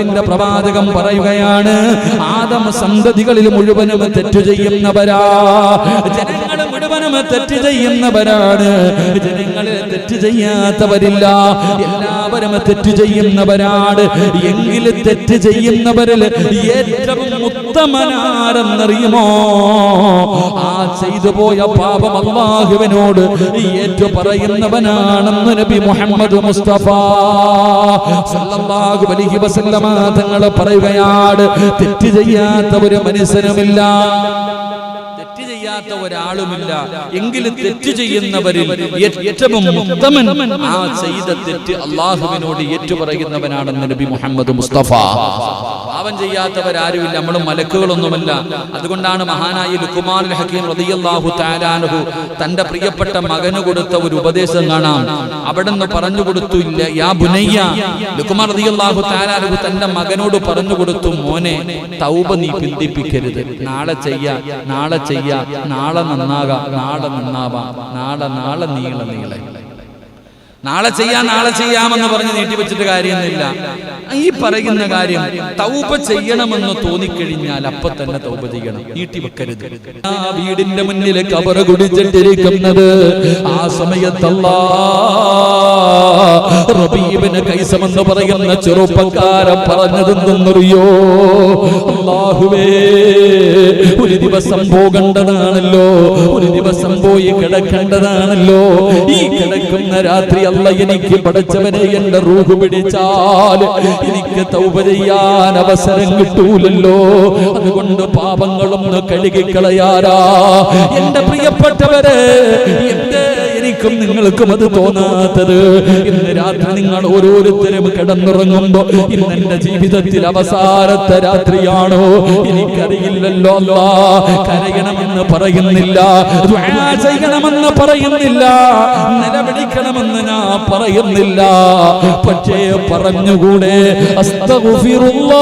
ിന്റെ പ്രവാചകം പറയുകയാണ് ആദം സന്തതികളിൽ മുഴുവനും തെറ്റു ചെയ്യുന്നവരാ. ജനങ്ങൾ മുഴുവനും തെറ്റ് ചെയ്യുന്നവരാണ്. ജനങ്ങളെ തെറ്റ് ചെയ്യാത്തവരില്ല. എല്ലാവരും തെറ്റ് ചെയ്യുന്നവരാണ്. എങ്കിൽ തെറ്റ് ചെയ്യുന്നവരിൽ ഏറ്റവും ഉത്തമനാരെന്നറിയുമോ? ആ ചെയ്തു പോയ പാപം അള്ളാഹുവിനോട് ഏറ്റു പറയുന്നവനാണെന്ന് നബി മുഹമ്മദ് മുസ്തഫ. സല്ലല്ലാഹു അലൈഹി വസല്ലമ തങ്ങൾ പറയുകയാണ് തെറ്റ് ചെയ്യാത്ത ഒരു മനുഷ്യനുമില്ല. തെറ്റ് ചെയ്യാത്ത ഒരാളുമില്ല. എങ്കിലും തെറ്റ് ചെയ്യുന്നവരിൽ ഏറ്റവും ആ ചെയ്ത തെറ്റ് അള്ളാഹുവിനോട് ഏറ്റുപറയുന്നവനാണെന്ന് നബി മുഹമ്മദ് മുസ്തഫ. പാവം ചെയ്യാത്തവരാരുമില്ല നമ്മൾ മലക്കുകളൊന്നുമല്ല. അതുകൊണ്ടാണ് മഹാനായ ലുക്കുമാർ ഹക്കീം റളിയല്ലാഹു തആലാനഹു തന്റെ പ്രിയപ്പെട്ട മകന് കൊടുത്ത ഒരു ഉപദേശം കാണാം. അവിടെ നിന്ന് പറഞ്ഞു കൊടുത്തു ഇല്ല യാ ബുനയ്യ ലുക്കുമാർ റളിയല്ലാഹു തആലാനഹു തന്റെ മകനോട് പറഞ്ഞു കൊടുത്തു മോനെ തൗബ നീ പിന്തിപ്പിക്കരുത്. നാളെ ചെയ്യ നാളെ ചെയ്യ നാളെ നന്നാകാം നാളെ നന്നാവാം നാളെ നാളെ നീള നീളെ. നാളെ ചെയ്യാം നാളെ ചെയ്യാമെന്ന് പറഞ്ഞ് നീട്ടിവെച്ചിട്ട് കാര്യമൊന്നുമില്ല. ഈ പറയുന്ന കാര്യം തൗപ ചെയ്യണമെന്ന് തോന്നിക്കഴിഞ്ഞാൽ അപ്പൊ തന്നെ തൗപ ചെയ്യണം. നീട്ടിവെക്കരുത് ആ വീടിന്റെ മുന്നിൽ കബറ കുടിച്ചിട്ടിരിക്കുന്നത് ആ സമയത്തല്ല റബീബിന് കൈസമെന്ന് പറയുന്ന ചെറുപ്പക്കാരൻ പറഞ്ഞതെന്തെന്നറിയോ അള്ളാഹുവേ ഒരു ദിവസം പോകേണ്ടതാണല്ലോ. ഒരു ദിവസം പോയി കിടക്കേണ്ടതാണല്ലോ. ഈ കിടക്കുന്ന രാത്രി അല്ല എനിക്ക് പഠിച്ചവനെ എന്റെ റൂഹ് പിടിച്ചാൽ എനിക്ക് തൗപ ചെയ്യാൻ അവസരം കിട്ടൂലല്ലോ. അതുകൊണ്ട് പാപങ്ങളൊന്ന് കഴുകിക്കളയാരാ എന്റെ പ്രിയപ്പെട്ടവരെ എന്റെ എനിക്കും നിങ്ങൾക്കും അത് തോന്നാത്തത്. ഇന്ന് രാത്രി നിങ്ങൾ ഓരോരുത്തരും കിടന്നുറങ്ങുമ്പോ ഇന്ന് എന്റെ ജീവിതത്തിൽ അവസാനത്തെ രാത്രിയാണോ? എനിക്കറിയില്ലല്ലോ കരയണമെന്ന് പറയുന്നില്ല. ചെയ്യണമെന്ന് പറയുന്നില്ല. നിലവിളിക്കണമെന്ന് ഞാൻ പറയുന്നില്ല. പക്ഷേ പറഞ്ഞുകൂടെ? അസ്തകുഫിറുള്ള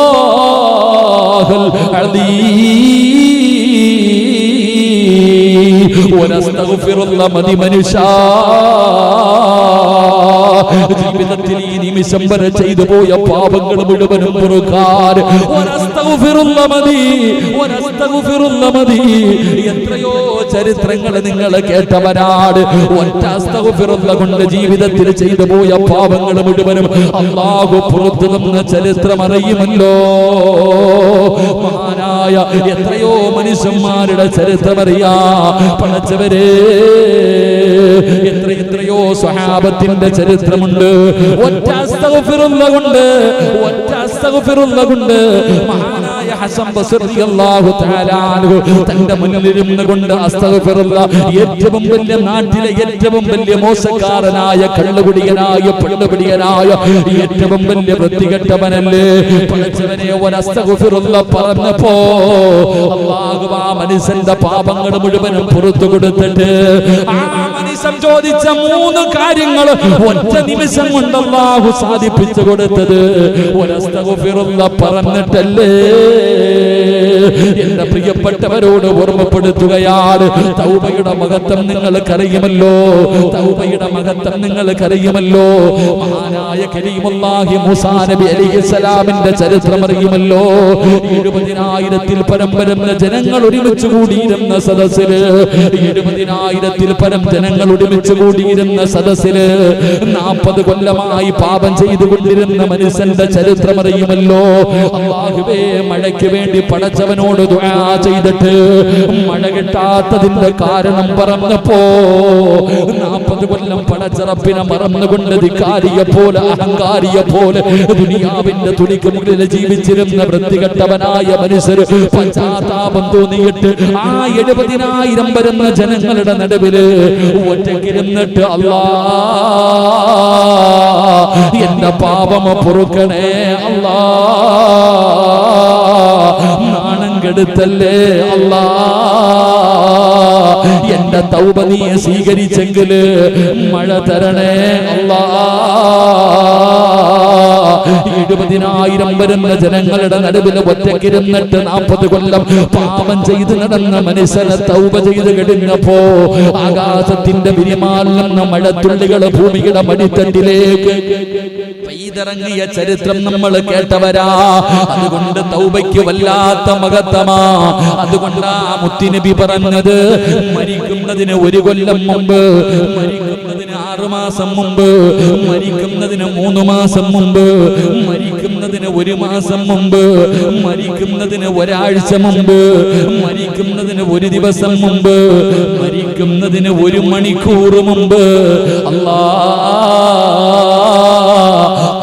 അലീം. വനസ്തഗ്ഫിറുല്ല മതി മനുഷ്യ ജീവിതത്തിൽ ഈ നിമിഷം വരെ ചെയ്തു പോയ പാപങ്ങൾ മുഴുവനും പൊറുക്കാൻ. വനസ്തഗ്ഫിറുല്ല മതി വനസ്തഗ്ഫിറുല്ല മതി. എത്രയോ ചരിത്രങ്ങൾ നിങ്ങൾ കേട്ടവരാട്. ഒറ്റ കൊണ്ട് ജീവിതത്തിൽ ചെയ്തു പോയ പാപങ്ങൾ മുഴുവനും അള്ളാഹു പുറത്തു തന്ന ചരിത്രം അറിയുമല്ലോ. മഹാനായ എത്രയോ മനുഷ്യന്മാരുടെ ചരിത്രമറിയാ പണച്ചവരെ എത്ര എത്രയോ സ്വഹാപത്തിന്റെ ചരിത്രമുണ്ട്. ഒറ്റ കൊണ്ട് ഒറ്റ കൊണ്ട് മഹാനായ ഹസൻ തന്റെ മുന്നിലിരുന്ന് കൊണ്ട് ഏറ്റവും വലിയ നാട്ടിലെ ഏറ്റവും വലിയ മോശക്കാരനായ കള്ളുകുടിയനായ പെണ്ണുപിടിയനായ ഏറ്റവും വലിയ വൃത്തികെട്ടവനല്ലേ? പഠിച്ചവനെ പറഞ്ഞപ്പോ അല്ലാഹു ആ മനുഷ്യന്റെ പാപങ്ങൾ മുഴുവനും പുറത്തു കൊടുത്തിട്ട് ആ മനുഷ്യൻ ചോദിച്ച മൂന്ന് കാര്യങ്ങൾ ഒറ്റ നിമിഷം കൊണ്ട് അല്ലാഹു സാധിപ്പിച്ചു കൊടുത്തത്. പറഞ്ഞിട്ടല്ലേ? എന്റെ പ്രിയപ്പെട്ടവരോട് ഓർമ്മപ്പെടുത്തുകയാണ്. തൗബയുടെ മഹത്വം നിങ്ങൾക്കറിയുമല്ലോ തൗബയുടെ മഹത്വം നിങ്ങൾക്കറിയുമല്ലോ മഹാനായ കരീമുല്ലാഹി മൂസാ നബി അലൈഹിസ്സലാമിന്റെ ചരിത്രം അറിയുമല്ലോ? എഴുപതിനായിരത്തിൽ പരം വരുന്ന ജനങ്ങൾ ഒരുമിച്ച് കൂടിയിരുന്ന സദസ്സിൽ എഴുപതിനായിരത്തിൽ പരം ജനങ്ങൾ ഒരുമിച്ച് കൂടിയിരുന്ന സദസ്സിൽ നാൽപ്പത് കൊല്ലമായി പാപം ചെയ്തുകൊണ്ടിരുന്ന മനുഷ്യന്റെ ചരിത്രം അറിയുമല്ലോ. മഴയ്ക്ക് വേണ്ടി പടച്ചവനോട് ചെയ്തിട്ട് മഴ കിട്ടാത്തതിന്റെ കാരണം പറഞ്ഞപ്പോ നാൽപ്പത് കൊല്ലം പടച്ചറപ്പിനെ മറന്നുകൊണ്ട് ധിക്കാരിയെ പോലെ അഹങ്കാരിയെ പോലെ ദുനിയാവിന്റെ തുണിക്ക് മുകളിൽ ജീവിച്ചിരുന്ന വൃത്തികെട്ടവനായ മനുഷ്യര് പശ്ചാത്താപം തോന്നിയിട്ട് ആ എഴുപതിനായിരം വരുന്ന ജനങ്ങളുടെ നടുവിൽ ഒറ്റക്കിരുന്നിട്ട് അല്ലാ എന്റെ പാപമ പൊറുക്കണേ അല്ലാ. നാണം കെടുത്തല്ലേ അല്ലാ. എന്റെ തൗബ നീ സ്വീകരിച്ചെങ്കിൽ മഴ തരണേ അല്ലാ. എഴുപതിനായിരം വരുന്ന ജനങ്ങളുടെ നടുവിൽ ഒറ്റക്കിരുന്നിട്ട് നാൽപ്പത് കൊല്ലം പാപം ചെയ്ത് നടന്ന മനുഷ്യനെ തൗബ ചെയ്ത് കഴിഞ്ഞപ്പോ ആകാശത്തിന്റെ വിരിമാലിന്ന മഴ മഴത്തുള്ളികൾ ഭൂമിയുടെ മടിത്തട്ടിലേക്ക് പെയ്തിറങ്ങിയ ചരിത്രം നമ്മൾ കേട്ടവരാ. അതുകൊണ്ട് തൗബയ്ക്ക് വല്ലാത്ത മഹത്തമാ അതുകൊണ്ട് ആ മുത്തിനബി പറഞ്ഞത് മരിക്കുന്നതിന് ഒരു കൊല്ലം മുമ്പ് മരിക്കുന്നതിന് ആറു മാസം മുമ്പ് മരിക്കുന്നതിന് മൂന്ന് മാസം മുമ്പ് മരിക്കുന്നതിന് ഒരു മാസം മുമ്പ് മരിക്കുന്നതിന് ഒരാഴ്ച മുമ്പ് മരിക്കുന്നതിന് ഒരു ദിവസം മുമ്പ് മരിക്കുന്നതിന് ഒരു മണിക്കൂർ മുമ്പ്. അല്ലാ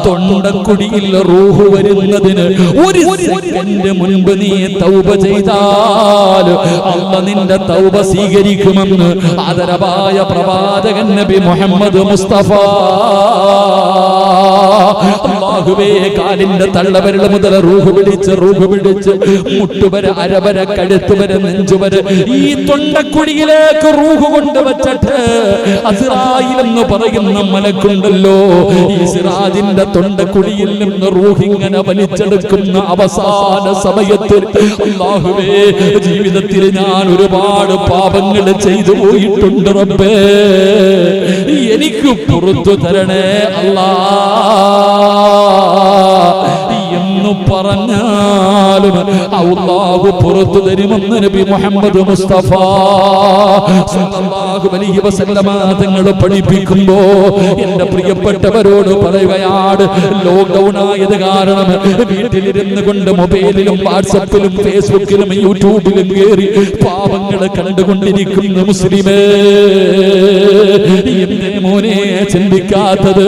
തൊണ്ടക്കുടിയിൽ റൂഹ് വരുന്നതിന് ഒരു സെക്കൻഡ് മുൻപ് നീ തൗബ ചെയ്താൽ അല്ല നിന്റെ തൗബ സ്വീകരിക്കുമെന്ന് ആദരവായ പ്രവാചകൻ നബി മുഹമ്മദ് മുസ്തഫ. അല്ലാഹുവേ കാലിന്റെ തള്ളവരൽ മുതൽ റൂഹ് പിടിച്ച് റൂഹ് പിടിച്ച്. മുട്ടുവര അരവര കഴുത്തുവര നെഞ്ചുവര ഈ തൊണ്ടക്കുടിയിലേക്ക് റൂഹ് കൊണ്ടുവച്ചിട്ട് അസിറായിൽ എന്ന് പറയുന്ന മലക്കുണ്ടല്ലോ. ഈ സിറാജിന്റെ തൊണ്ടക്കുടിയിൽ നിന്ന് റൂഹ് ഇങ്ങനെ വലിച്ചെടുക്കുന്ന അവസാന സമയത്ത് അല്ലാഹുവേ ജീവിതത്തിൽ ഞാൻ ഒരുപാട് പാപങ്ങൾ ചെയ്തു പോയിട്ടുണ്ട് റബ്ബേ. എനിക്ക് പുറത്തു തരണേ അല്ലാ. 啊。എന്ന് പറഞ്ഞാലും അള്ളാഹു പുറത്തു തരുമെന്ന് നബി മുഹമ്മദ് മുസ്തഫ സല്ലല്ലാഹു അലൈഹി വസല്ലമ തങ്ങൾ പഠിപ്പിക്കുമ്പോ എന്റെ പ്രിയപ്പെട്ടവരോട് പറയുകയാണ് ലോക്ക്ഡൗൺ ആയത് കാരണം വീട്ടിലിരുന്ന് കൊണ്ട് മൊബൈലിലും വാട്സപ്പിലും ഫേസ്ബുക്കിലും യൂട്യൂബിലും കയറി പാപങ്ങളെ കണ്ടുകൊണ്ടിരിക്കുന്ന മുസ്ലിമേ. എന്റെ മോനെ ചിന്തിക്കാത്തത്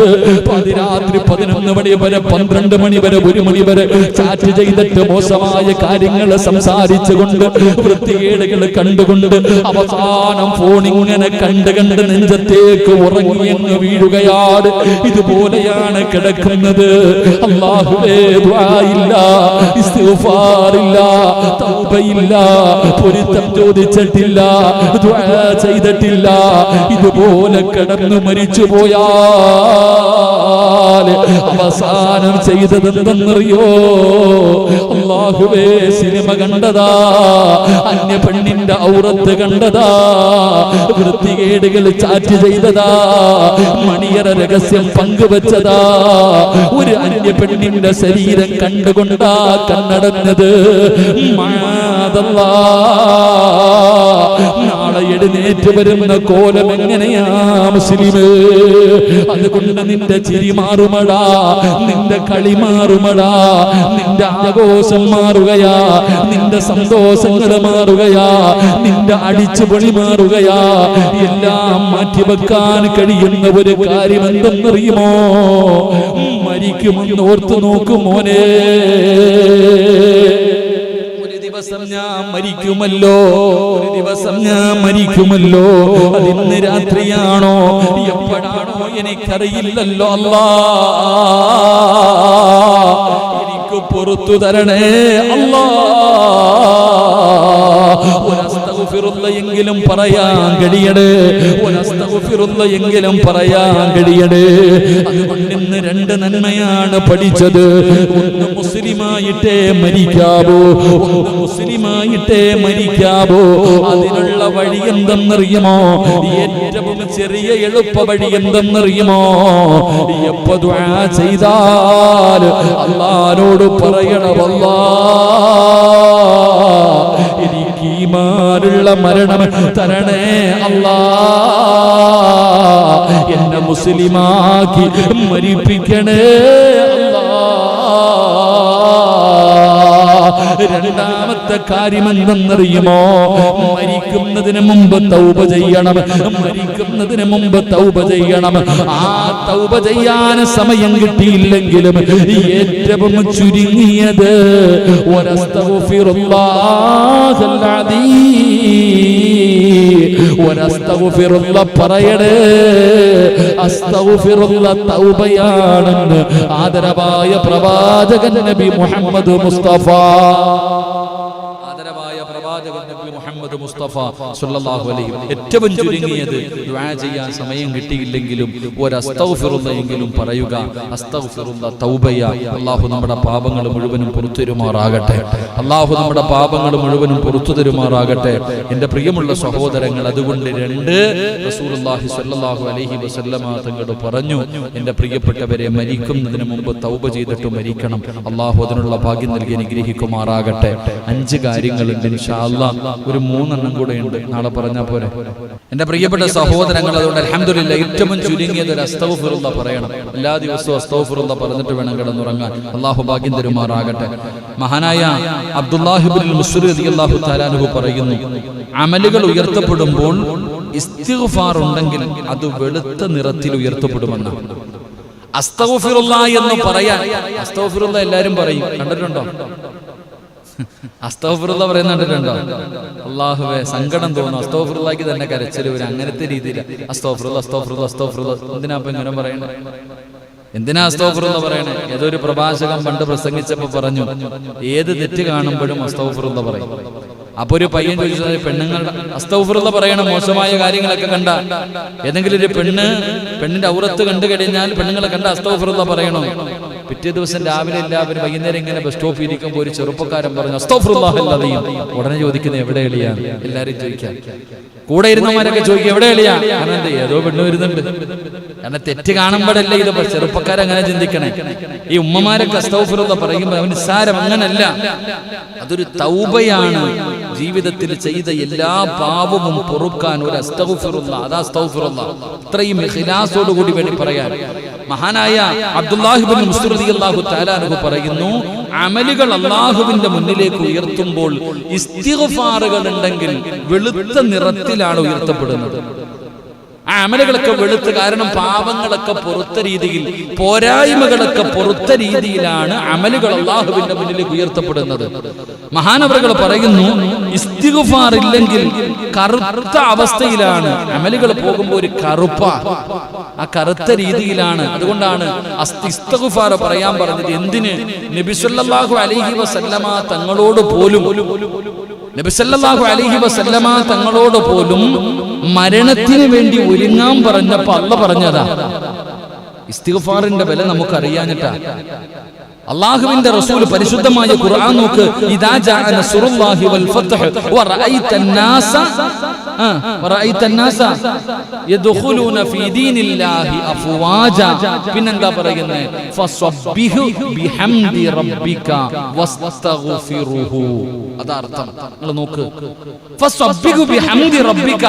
രാത്രി പതിനൊന്ന് മണി വരെ പന്ത്രണ്ട് മണി വരെ ഒരു മണി വരെ ചാറ്റ് ചെയ്തിട്ട് മോശമായ കാര്യങ്ങൾ സംസാരിച്ചുകൊണ്ട് വൃത്തികേടുകൾ കണ്ടുകൊണ്ട് അവസാനം ഫോൺ ഇങ്ങനെ കണ്ട് കണ്ട് നെഞ്ചത്തേക്ക് ഉറങ്ങിയെന്ന് വീഴുകയാണ്. ഇതുപോലെയാണ് കിടക്കുന്നത്. പൊരുത്തം ചോദിച്ചിട്ടില്ല ചെയ്തിട്ടില്ല. ഇതുപോലെ കിടന്നു മരിച്ചു പോയാൽ അവസാനം ചെയ്തതെന്തെന്നറിയോ അള്ളാഹുവേ സിനിമ കണ്ടതാ അന്യ പെണ്ണിന്റെ ഔറത്ത് കണ്ടതാ വൃത്തികേടുകൾ ചാറ്റ് ചെയ്തതാ മണിയറ രഹസ്യം പങ്കുവച്ചതാ ഒരു അന്യ പെണ്ണിന്റെ ശരീരം കണ്ടുകൊണ്ടാ കണ്ണടഞ്ഞത്. മാതല്ലാ എഴുന്നേറ്റ് വരുന്ന കോലം എങ്ങനെയാ മുസ്ലിം അതുകൊണ്ട് നിന്റെ ചിരി മാറുമടാ നിന്റെ കളി മാറുമടാ നിന്റെ ആഘോഷം മാറുകയാ നിന്റെ സന്തോഷങ്ങൾ മാറുകയാ നിന്റെ അടിച്ചുപൊളി മാറുകയാ. എല്ലാം മാറ്റിവെക്കാൻ കഴിയുന്ന ഒരു കാര്യം എന്തെന്നറിയുമോ? മരിക്കുമെന്ന് ഓർത്തു നോക്കും മോനെ. ദിവസം ഞാൻ മരിക്കുമല്ലോ. ഒരു ദിവസം ഞാൻ മരിക്കുമല്ലോ. അതിന്ന് രാത്രിയാണോ? എപ്പോഴാണോ എനിക്കറിയില്ലല്ലോ അല്ലാ. എനിക്ക് പുറത്തു തരണേ അല്ലാ. എങ്കിലും പറയാൻ കഴിയട്. എങ്കിലും പറയാൻ കഴിയട്. അതുകൊണ്ട് രണ്ട് നന്മയാണ് പഠിച്ചത്. ഒന്ന് മുസ്ലിമായിട്ടേ മരിക്കാവോ. ഒന്ന് മുസ്ലിമായിട്ടേ മരിക്കാവോ. അതിനുള്ള വഴി എന്തെന്നറിയുമോ? ഏറ്റവും ചെറിയ എളുപ്പ വഴി എന്തെന്നറിയുമോ? എപ്പോ ചെയ്താൽ അള്ളാരോട് പറയണമല്ലാ എനിക്ക് ഈമാനുള്ള മരണം തരണേ അല്ലാ. എന്നെ മുസ്ലിമാക്കി മരിപ്പിക്കണേ. രണ്ടാമത്തെ കാര്യം എന്തെന്നറിയുമോ? മരിക്കുന്നതിന് മുമ്പ് തൗപ ചെയ്യണം. മരിക്കുന്നതിന് മുമ്പ് തൗപ ചെയ്യണം. ആ തൗപ ചെയ്യാൻ സമയം കിട്ടിയില്ലെങ്കിലും ഏറ്റവും ചുരുങ്ങിയത്. ഒരസ്തഗ്ഫിറുല്ല പറയണേ തൗബയാണെന്ന് ആദരവായ പ്രവാചകൻ നബി മുഹമ്മദ് മുസ്തഫ. മുസ്തഫ അലൈഹി ഏറ്റവും ചുരുങ്ങിയത് ചെയ്യാൻ സമയം കിട്ടിയില്ലെങ്കിലും ഒരു അസ്തൗഫിറുന്നെങ്കിലും പറയുക. അസ്തഗ്ഫിറുള്ള തൗബയ. അള്ളാഹു നമ്മുടെ പാപങ്ങൾ മുഴുവനും പുറത്തുതരുമാറാകട്ടെ അള്ളാഹു നമ്മുടെ പാപങ്ങൾ മുഴുവനും പുറത്തു തരുമാറാകട്ടെ. എന്റെ പ്രിയമുള്ള സഹോദരങ്ങൾ അതുകൊണ്ട് രണ്ട് റസൂലുള്ളാഹി സ്വല്ലല്ലാഹു അലൈഹി വസല്ലമ തങ്ങൾ പറഞ്ഞു എന്റെ പ്രിയപ്പെട്ടവരെ മരിക്കുന്നതിന് മുമ്പ് തൗബ ചെയ്തിട്ട് മരിക്കണം. അള്ളാഹു അതിനുള്ള ഭാഗ്യം നൽകി അനുഗ്രഹിക്കുമാറാകട്ടെ. അഞ്ച് കാര്യങ്ങളുണ്ട് ഇൻഷാ അല്ലാ ഒരു മൂന്നെണ്ണം കൂടെ ഉണ്ട് നാളെ പറഞ്ഞാൽ പോരെ. എന്റെ പ്രിയപ്പെട്ട സഹോദരങ്ങൾ അതുകൊണ്ട് അലഹമില്ല ഏറ്റവും ചുരുങ്ങിയത് ഒരു പറയണം. എല്ലാ ദിവസവും അസ്തഗ്ഫിറുള്ള പറഞ്ഞിട്ട് വേണം കിടന്നുറങ്ങാൻ. അള്ളാഹു ഭാഗ്യം തരുമാറാകട്ടെ. മഹാനായ അബ്ദുല്ലാഹിബുൽ മുസ്ലിം പറയുന്നു അമലുകൾ ഉയർത്തപ്പെടുമ്പോൾ ഇസ്തിഗ്ഫാർ ഉണ്ടെങ്കിൽ അത് വെളുത്ത നിറത്തിൽ ഉയർത്തപ്പെടുമെന്ന്. അസ്തഗ്ഫിറുള്ള എന്ന് പറയാൻ അസ്തഗ്ഫിറുള്ള എല്ലാരും പറയും. കണ്ടിട്ടുണ്ടോ? അസ്തോഫുറുള്ള പറയുന്ന കണ്ടിട്ടുണ്ടോ അള്ളാഹുവെ സങ്കടം തോന്നും അസ്തോഫുറുള്ളാക്കി തന്നെ കരച്ചിൽ വരും. അങ്ങനത്തെ രീതിയിൽ അസ്തോഫുറുള്ള അസ്തോഫുറുള്ള അസ്തോഫുറുള്ള. എന്തിനാ അപ്പൊ ഇങ്ങനെ പറയണേ? എന്തിനാ അസ്തോഫുറുള്ള പറയണേ? ഏതൊരു പ്രഭാഷകൻ പണ്ട് പ്രസംഗിച്ചപ്പോ പറഞ്ഞു ഏത് തെറ്റ് കാണുമ്പോഴും അസ്തോഫുറുള്ള പറയും. അപ്പൊ ഒരു പയ്യൻ ചോദിച്ചത് പെണ്ണുങ്ങളുടെ അസ്തൗഫുറുള്ള പറയണ മോശമായ കാര്യങ്ങളൊക്കെ കണ്ട ഏതെങ്കിലും ഒരു പെണ്ണ് പെണ്ണിന്റെ ഔറത്ത് കണ്ടു കഴിഞ്ഞാൽ പെണ്ണുങ്ങളെ കണ്ട അസ്തൗഫുറുള്ള പറയണം? പിറ്റേ ദിവസം രാവിലെ എല്ലാവരും വൈകുന്നേരം ഇങ്ങനെ ബസ് സ്റ്റോപ്പിൽ ഇരിക്കുമ്പോൾ ഒരു ചെറുപ്പക്കാരൻ പറഞ്ഞു അസ്തൗഫുറുല്ലാഹല്ലതയും ഉടനെ ചോദിക്കുന്നത് എവിടെ എളിയാ? എല്ലാരും ചോദിക്കാം. കൂടെ ഇരുന്നവരൊക്കെ ചോദിക്കും എവിടെ എളിയാ? എന്താ ഏതോ പെണ്ണു വരുന്നുണ്ട് കാരണം തെറ്റ് കാണുമ്പോഴല്ലേ ഇത് ചെറുപ്പക്കാരങ്ങനെ ചിന്തിക്കണേ. ഈ ഉമ്മമാരൊക്കെ അസ്തൗഫുറുള്ള പറയുമ്പോൾ അവൻ നിസ്സാരം അങ്ങനല്ല. അതൊരു തൗബയാണ്. ജീവിതത്തിൽ ചെയ്ത എല്ലാ പാവവും പൊറുക്കാൻ ഒരു അസ്തൗഫിറുള്ള അതാ അസ്തൗഫിറുള്ള ഇത്രയും ഇഖ്ലാസോട് കൂടി വേണ്ടി പറയാൻ. മഹാനായ അബ്ദുല്ലാഹിബിൻ പറയുന്നു അമലുകൾ അള്ളാഹുവിന്റെ മുന്നിലേക്ക് ഉയർത്തുമ്പോൾ ഇസ്തിഗ്ഫാറുകൾ ഉണ്ടെങ്കിൽ വെളുത്ത നിറത്തിലാണ് ഉയർത്തപ്പെടുന്നത്. അമലുകളൊക്കെ വെളുത്ത് കാരണം പാപങ്ങളൊക്കെ പുറത്ത രീതിയിൽ പോരായ്മകളൊക്കെ പുറത്ത രീതിയിലാണ് അമലുകൾ അള്ളാഹുവിന്റെ മുന്നിൽ ഉയർത്തപ്പെടുന്നത്. മഹാനവറുകൾ പറയുന്നു ഇസ്തിഗുഫാർ ഇല്ലെങ്കിൽ കറുത്ത അവസ്ഥയിലാണ് അമലുകൾ പോകുമ്പോൾ ഒരു കറുപ്പ. ആ കറുത്ത രീതിയിലാണ്. അതുകൊണ്ടാണ് ഇസ്തഗുഫാർ പറയാൻ പറഞ്ഞത് എന്തിന്? നബിസ്വല്ലാഹു അലഹി വസല്ലമ തങ്ങളോട് പോലും നബിസല്ലാഹു അലഹി വസല്ലമ തങ്ങളോട് പോലും മരണത്തിന് വേണ്ടി ഒരുങ്ങാൻ പറഞ്ഞപ്പോ അല്ല പറഞ്ഞതാ. ഇസ്തിഗഫാറിന്റെ വില നമുക്ക് അറിയാഞ്ഞിട്ടാ അള്ളാഹുവിന്റെ റസൂൽ പരിശുദ്ധമായ ഖുർആൻ നോക്ക് ഇദാ ജാഅ നസ്റുല്ലാഹി വൽ ഫത്ഹ് വറഅയ്ത الناس വറഅയ്ത الناس യദ്ഖുലൂന ഫീ ദീനില്ലാഹി അഫ്വാജ പിന്നെന്താ പറയുന്നത് ഫസബ്ബിഹു ബിഹംദി റബ്ബിക വസ്തഗ്ഫിറുഹു അതാ അർത്ഥം നിങ്ങൾ നോക്ക് ഫസബ്ബിഹു ബിഹംദി റബ്ബിക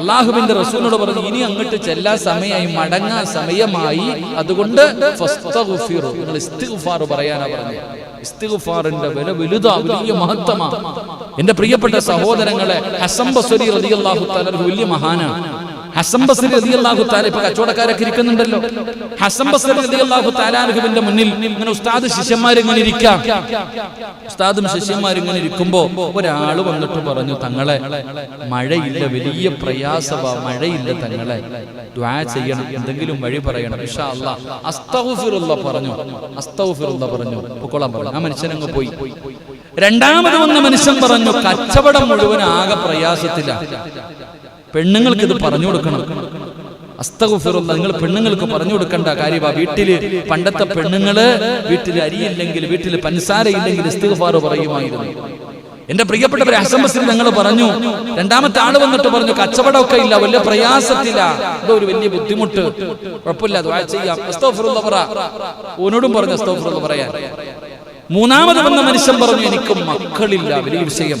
അള്ളാഹുവിന്റെ റസൂലിനോട് പറഞ്ഞു ഇനി അങ്ങോട്ട് ചെല്ലാൻ സമയമായി മടങ്ങാൻ സമയമായി അതുകൊണ്ട് ഫസ്തഗ്ഫിറു നിങ്ങൾ ഇസ്തിഗ്ഫാർ പറയാനാ പറഞ്ഞു. ഇസ്തിഗ്ഫാറിന്റെ വില വലുതാ വലിയ മഹത്തമാ എന്റെ പ്രിയപ്പെട്ട സഹോദരങ്ങളെ റളിയല്ലാഹു തആല ഒരു വലിയ മഹാനാണ്. ഹസൻ ബസ്രി റളിയല്ലാഹു തആല ഇപ്പോ കച്ചവടക്കാരൊക്കെ ഇരിക്കുന്നുണ്ടല്ലോ. ഹസൻ ബസ്രി റളിയല്ലാഹു തആലാനുവിന്റെ മുന്നിൽ ഇങ്ങനെ ഉസ്താദ് ശിഷ്യന്മാർ ഇങ്ങനെ ഇരിക്കാം. ഉസ്താദും ശിഷ്യന്മാരും ഇങ്ങനെ ഇരിക്കുമ്പോ ഒരാൾ വന്നിട്ട് പറഞ്ഞു തങ്ങളെ മഴയില്ല വലിയ പ്രയാസമാ മഴയില്ല തങ്ങളെ. ദ്വാ ചെയ്യണം എന്തെങ്കിലും വഴി പറയണം. ഇൻഷാ അല്ലാ അസ്തഗ്ഫിറുള്ള പറഞ്ഞു. അസ്തഗ്ഫിറുള്ള പറഞ്ഞു. പൊക്കോളാൻ പറഞ്ഞു. ആ മനുഷ്യനങ്ങ് പോയി. രണ്ടാമത് വന്ന മനുഷ്യൻ പറഞ്ഞു കച്ചവടം മുഴുവൻ ആകെ പ്രയാസത്തിലാണ് പെണ്ണുങ്ങൾക്ക് ഇത് പറഞ്ഞു കൊടുക്കണം. അസ്തകുഫിറുള്ള നിങ്ങൾ പെണ്ണുങ്ങൾക്ക് പറഞ്ഞു കൊടുക്കേണ്ട കാര്യമാ വീട്ടിൽ പണ്ടത്തെ പെണ്ണുങ്ങൾ വീട്ടിൽ അരിയില്ലെങ്കിൽ വീട്ടിൽ പഞ്ചസാര ഇല്ലെങ്കിൽ ഇസ്തിഗ്ഫാർ പറയുമായിരുന്നു. എന്റെ പ്രിയപ്പെട്ടവരെ അസംബസിൽ ഞങ്ങൾ പറഞ്ഞു രണ്ടാമത്തെ ആൾ വന്നിട്ട് പറഞ്ഞു കച്ചവടമൊക്കെ ഇല്ല വലിയ പ്രയാസത്തില്ല എന്തോ ഒരു വലിയ ബുദ്ധിമുട്ട്. കുഴപ്പമില്ല അത് ചെയ്യാം. അസ്തോഫറുള്ള പറ. ഓനോടും പറഞ്ഞു അസ്തോഫറുള്ള പറയാ മൂന്നാമത് വന്ന മനുഷ്യൻ പറഞ്ഞു എനിക്ക് മക്കളില്ല വലിയ വിഷയം.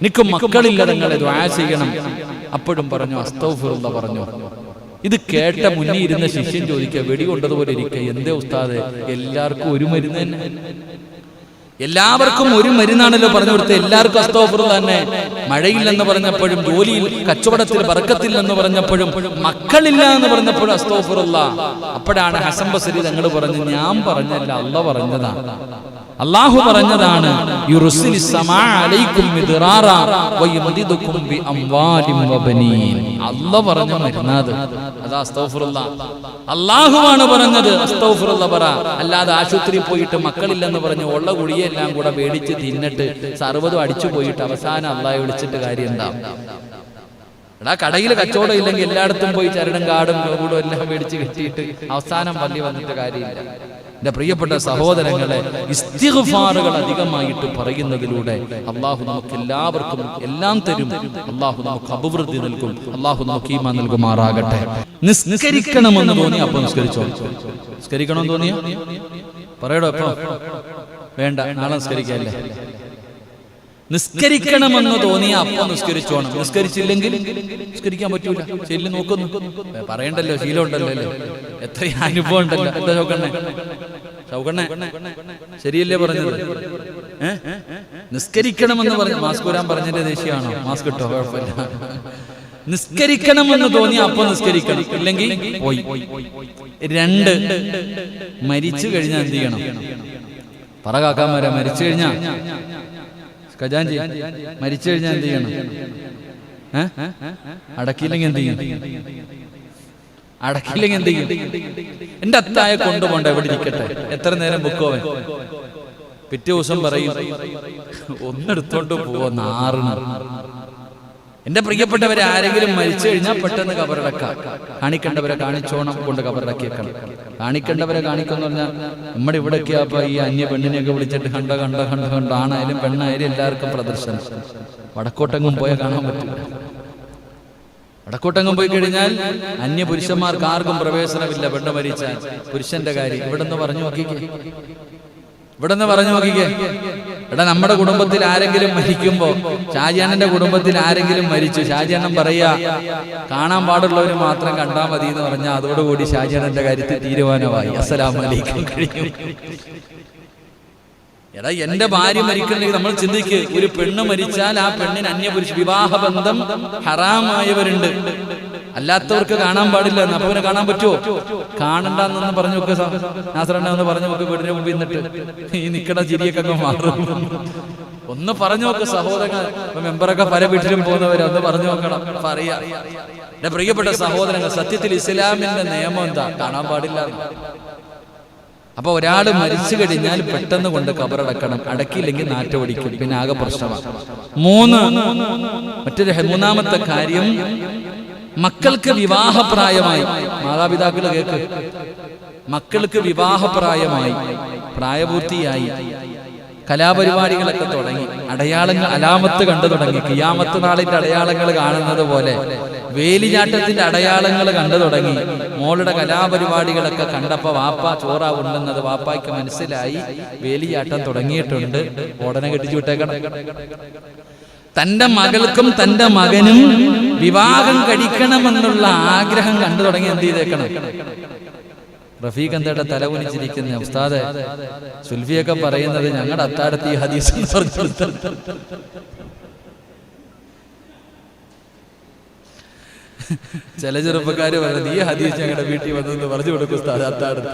എനിക്ക് മക്കളില്ല നിങ്ങളെ ദ്വാ ചെയ്യണം. അപ്പോഴും പറഞ്ഞു അസ്തൗഫിറുള്ള പറഞ്ഞു. ഇത് കേട്ട മുന്നിൽ ഇരുന്ന ശിഷ്യൻ ചോദിക്കുക വെടി കൊണ്ടതുപോലെ ഇരിക്കുക. എന്തേ ഉസ്താദ്? എല്ലാവർക്കും ഒരു മരുന്ന് തന്നെ. എല്ലാവർക്കും ഒരു മരുന്നാണല്ലോ പറഞ്ഞു കൊടുത്തത്. എല്ലാവർക്കും അസ്തോഫർ തന്നെ. മഴയില്ലെന്ന് പറഞ്ഞപ്പോഴും ജോലിയിൽ കച്ചവടത്തിൽ ബർക്കത്തില്ലെന്ന് പറഞ്ഞപ്പോഴും മക്കളില്ല എന്ന് പറഞ്ഞപ്പോഴും അസ്തോഫറുള്ള. അപ്പോഴാണ് ഹസംബസരി തങ്ങൾ പറഞ്ഞു ഞാൻ പറഞ്ഞല്ല അല്ല പറഞ്ഞതാ. അള്ളാഹു പറഞ്ഞതാണ് അല്ല പറഞ്ഞ മരുന്നാത് അതാ. അസ്തഗ്ഫിറുള്ള അള്ളാഹുവാണ് പറഞ്ഞത് പറ. അല്ലാതെ ആശുപത്രി പോയിട്ട് മക്കളില്ലെന്ന് പറഞ്ഞ് ഉള്ള ഗുളിയെ എല്ലാം കൂടെ മേടിച്ച് തിന്നിട്ട് സർവതും അടിച്ചു പോയിട്ട് അവസാനം അള്ളാഹെ വിളിച്ചിട്ട് കാര്യം എന്താ? എടാ കടയിൽ കച്ചവടം ഇല്ലെങ്കിൽ എല്ലായിടത്തും പോയി ചരടും കാടും കൂടും എല്ലാം മേടിച്ച് കെട്ടിയിട്ട് അവസാനം പള്ളി വന്നിട്ട് കാര്യമില്ല. എന്റെ പ്രിയപ്പെട്ട സഹോദരങ്ങളെ ഇസ്തിഗ്ഫാറുകൾ അധികമായിട്ട് പറയുന്നതിലൂടെ അള്ളാഹു നമുക്ക് എല്ലാവർക്കും എല്ലാം തരും. അള്ളാഹു നമുക്ക് അഭിവൃദ്ധി നൽകും. അള്ളാഹു നമുക്ക് ഈമാൻ നൽകുമാറാകട്ടെ. നിസ്കരിക്കണമെന്ന് തോന്നി അപ്പൊ നിസ്കരിച്ചോ? നിസ്കരിക്കണമെന്ന് തോന്നിയോ? പറയടോ എപ്പോ വേണ്ട നാളെ നിസ്കരിക്കല്ലേ നിസ്കരിക്കണമെന്ന് തോന്നിയ അപ്പൊ നിസ്കരിച്ചോണം. നിസ്കരിച്ചില്ലെങ്കിൽ നിസ്കരിക്കാൻ പറ്റൂല. ചെല്ലി നോക്കുന്നു. പറയണ്ടല്ലോ ശീലം ഉണ്ടല്ലോ അല്ലേ? എത്ര അനുഭവം ഉണ്ടല്ലോ എന്താ ചോക്കണ്ണേ ചൗക്കണ്ണെ ശരിയല്ലേ പറഞ്ഞത്? നിസ്കരിക്കണമെന്ന് പറഞ്ഞു മാസ്ക് വരാൻ പറഞ്ഞതിന്റെ ദേഷ്യമാണോ? മാസ്ക് ഇട്ടോ? കുഴപ്പമില്ല. നിസ്കരിക്കണമെന്ന് തോന്നി അപ്പൊ നിസ്കരിക്കണം. ഇല്ലെങ്കിൽ പോയി. രണ്ട് മരിച്ചു കഴിഞ്ഞാൽ എന്ത് ചെയ്യണം? പറ കാക്കാമാരെ മരിച്ചു കഴിഞ്ഞാ? ഖജാൻജി മരിച്ചു കഴിഞ്ഞാൽ എന്ത് ചെയ്യണം? അടക്കിയില്ലെങ്കിൽ എന്ത് ചെയ്യും? അടക്കിയില്ലെങ്കിൽ എന്ത് ചെയ്യും? എന്റെ അത്തായ കൊണ്ടുപോണ്ട എവിടെ ഇരിക്കട്ടെ? എത്ര നേരം ബുക്കോവൻ പിറ്റേ ദിവസം പറയും ഒന്നെടുത്തോണ്ട് പോവോ നാറിന് എന്റെ പ്രിയപ്പെട്ടവരെ ആരെങ്കിലും മരിച്ചു കഴിഞ്ഞാൽ പെട്ടെന്ന് കബറടക്കാം. കാണിക്കേണ്ടവരെ കാണിച്ചോണം കൊണ്ട് കബറടക്കിയേക്കണം. കാണിക്കേണ്ടവരെ കാണിക്കുന്ന പറഞ്ഞാൽ നമ്മുടെ ഇവിടെയൊക്കെ അപ്പൊ ഈ അന്യ പെണ്ണിനെയൊക്കെ വിളിച്ചിട്ട് കണ്ട കണ്ട കണ്ട കണ്ട ആണായാലും പെണ്ണായാലും എല്ലാവർക്കും പ്രദർശനം. വടക്കോട്ടെങ്ങും പോയാൽ കാണാൻ പറ്റില്ല വടക്കോട്ടെങ്ങും പോയി കഴിഞ്ഞാൽ അന്യ പുരുഷന്മാർക്ക് ആർക്കും പ്രവേശനമില്ല. പെണ്ണ് മരിച്ച പുരുഷന്റെ കാര്യം. ഇവിടെ നിന്ന് പറഞ്ഞു നോക്കിക്കേ. ഇവിടെ നിന്ന് പറഞ്ഞു നോക്കിക്കേ. എടാ നമ്മുടെ കുടുംബത്തിൽ ആരെങ്കിലും മരിക്കുമ്പോ ഷാജിയാനന്റെ കുടുംബത്തിൽ ആരെങ്കിലും മരിച്ചു ഷാജിയാനം പറയാ കാണാൻ പാടുള്ളവർ മാത്രം കണ്ടാൽ മതി എന്ന് പറഞ്ഞാൽ അതോടുകൂടി ഷാജിയാനന്റെ കാര്യത്തിൽ തീരുമാനമായി. അസലാമലിക്കും കഴിഞ്ഞു എടാ എന്റെ ഭാര്യ മരിക്കണമെങ്കിൽ നമ്മൾ ചിന്തിക്ക് ഒരു പെണ്ണ് മരിച്ചാൽ ആ പെണ്ണിന് അന്യപുരുഷ വിവാഹബന്ധം ഹറാമായവരുണ്ട്. അല്ലാത്തവർക്ക് കാണാൻ പാടില്ല അപ്പൊ അവനെ കാണാൻ പറ്റുമോ? കാണണ്ടെന്നൊന്ന് പറഞ്ഞു നോക്ക് നാസറണ്ണ ഒന്ന് പറഞ്ഞു നോക്ക് വീടിന് മുമ്പിൽ നിന്നിട്ട്. ഈ നിക്കണ ചിരിയൊക്കെ അങ്ങ് മാറും. ഒന്ന് പറഞ്ഞു നോക്ക് സഹോദരങ്ങൾ. മെമ്പറൊക്കെ പല വീട്ടിലും പോകുന്നവരെ ഒന്ന് പറഞ്ഞു നോക്കണം പറയാ. എന്റെ പ്രിയപ്പെട്ട സഹോദരങ്ങൾ സത്യത്തിൽ ഇസ്ലാമിന്റെ നിയമം എന്താ? കാണാൻ പാടില്ല. അപ്പൊ ഒരാൾ മരിച്ചു കഴിഞ്ഞാൽ പെട്ടെന്ന് കൊണ്ട് കബറടക്കണം. അടക്കിയില്ലെങ്കിൽ നാറ്റമടിക്കും പിന്നെ ആകെ പ്രശ്നമാണ് മൂന്ന് മറ്റൊരു മൂന്നാമത്തെ കാര്യം മക്കൾക്ക് വിവാഹപ്രായമായി. മാതാപിതാക്കൾ കേൾക്ക് മക്കൾക്ക് വിവാഹപ്രായമായി. പ്രായപൂർത്തിയായി. കലാപരിപാടികളൊക്കെ തുടങ്ങി. അടയാളങ്ങൾ അലാമത്ത് കണ്ടു തുടങ്ങി. കിയാമത്ത് നാളിന്റെ അടയാളങ്ങൾ കാണുന്നത് പോലെ വേലിചാട്ടത്തിന്റെ അടയാളങ്ങൾ കണ്ടു തുടങ്ങി. മോളുടെ കലാപരിപാടികളൊക്കെ കണ്ടപ്പോ വാപ്പ ചോറ ഉണ്ടെന്നത് വാപ്പായ്ക്ക് മനസ്സിലായി. വേലിചാട്ടം തുടങ്ങിയിട്ടുണ്ട്. ഉടനെ കെട്ടിച്ചു വിട്ടേക്കണം. തന്റെ മകൾക്കും തന്റെ മകനും വിവാഹം കഴിക്കണമെന്നുള്ള ആഗ്രഹം കണ്ടു തുടങ്ങി എന്ത് ചെയ്തേക്കണം? റഫീഖ് എന്താ തല കുനിച്ചിരിക്കുന്ന ഉസ്താദ് സുൽഫിയൊക്കെ പറയുന്നത് ഞങ്ങളുടെ അത്താഴത്ത് ഈ ഹദീസ്. ചില ചെറുപ്പക്കാര് പറയുന്നത് ഈ ഹദീസ് ഞങ്ങളുടെ വീട്ടിൽ വന്നു പറഞ്ഞു കൊടുക്കും ഉസ്താദ് അത്താഴത്ത്.